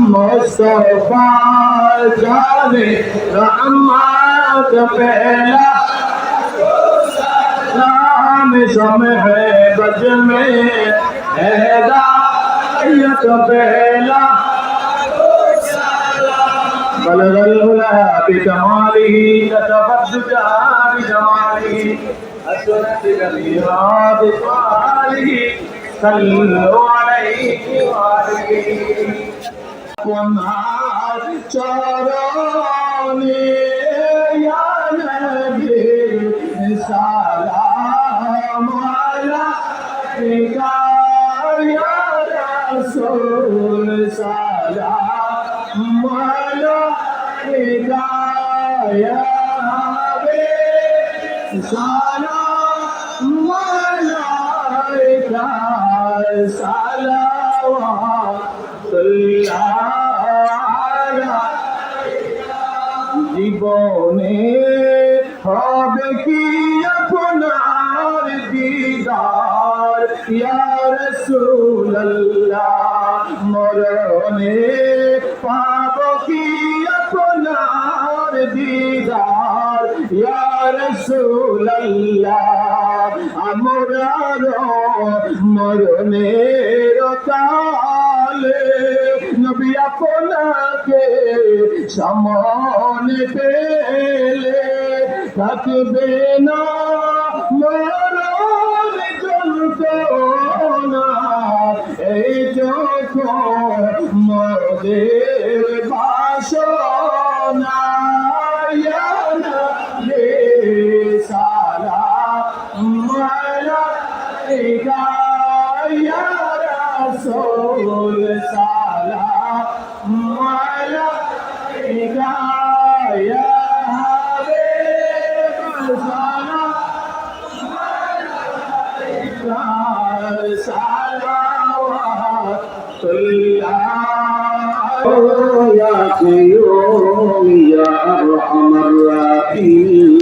मुस्तफा जाने रहमत पहला नाम सम है बज में हैदायत पहला بلغ العلا بكماله كتفت بجماله أسرت كبيرا بطاله صلوا عليه وآله والنار چرانی یا نبی سلام علیک یا رسول سلام علیک یا জীবনে হবে কি আপনার দিদার ইয়ার সুল্লাহ মরণে পাব কি আপনার দিদার ইয়ার সামনে পেলে থাকবে না মরণ যন্ত্রণা এই যখন মদের قيوم يا أرحم الراحمين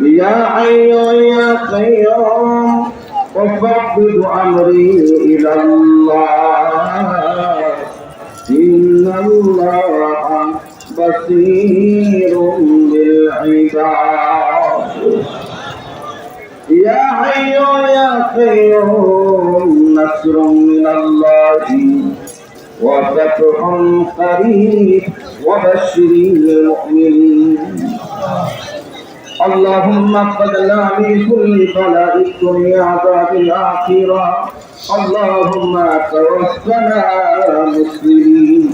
يا حي يا قيوم وفضل أمري إلى الله نصر من الله وفتح قريب وبشر المؤمنين اللهم قد لا من كل بلاء الدنيا عذاب الآخرة اللهم توفنا مسلمين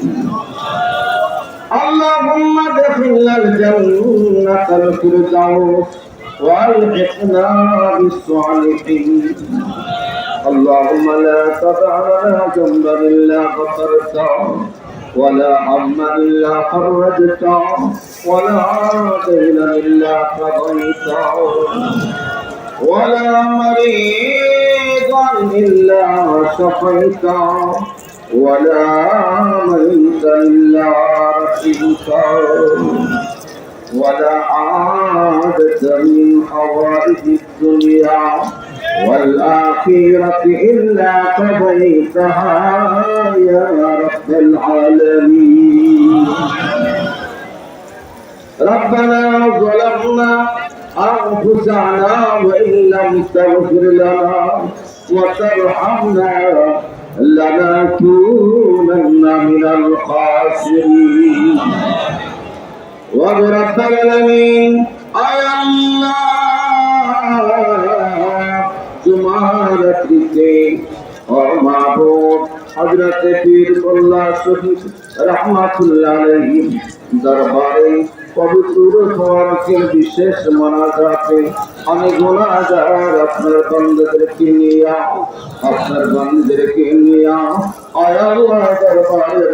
اللهم ادخلنا الجنة الفردوس والحقنا بالصالحين اللهم لا تدع لنا ذنبا إلا غفرته ولا هما إلا فرجته ولا دينا إلا قضيته ولا مريضا إلا شفيته ولا ميتا إلا رحمته ولا عادة من حوائج الدنيا. والآخرة إلا قضيتها يا رب العالمين. ربنا ظلمنا أنفسنا وإن لم تغفر لنا وترحمنا لنكونن من الخاسرين. ورب العالمين أي الله কৃতে ও পীর রাহমাতুল্লাহ আলাইহি দরবারে পবিত্র সোয়ারকের বিশেষ মোনাজাতে আমি গুনাহগার আপনার বন্ধুদেরকে নিয়ে, আপনার বন্ধুদেরকে নিয়ে আয় দরবারের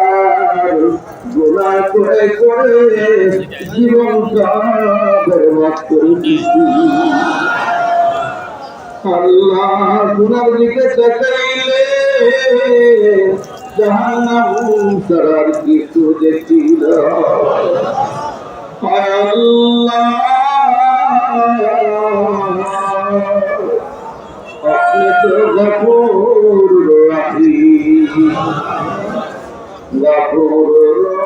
গুণা করে করে জীবন বরবাদ করে দিছি আল্লাহ গুনার দিকে তাকাইলে জাহান্নাম ছাড়ার কিছু দেখি না। আল্লাহ। আপনি তো গফুর রহিম গফুর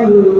তোমার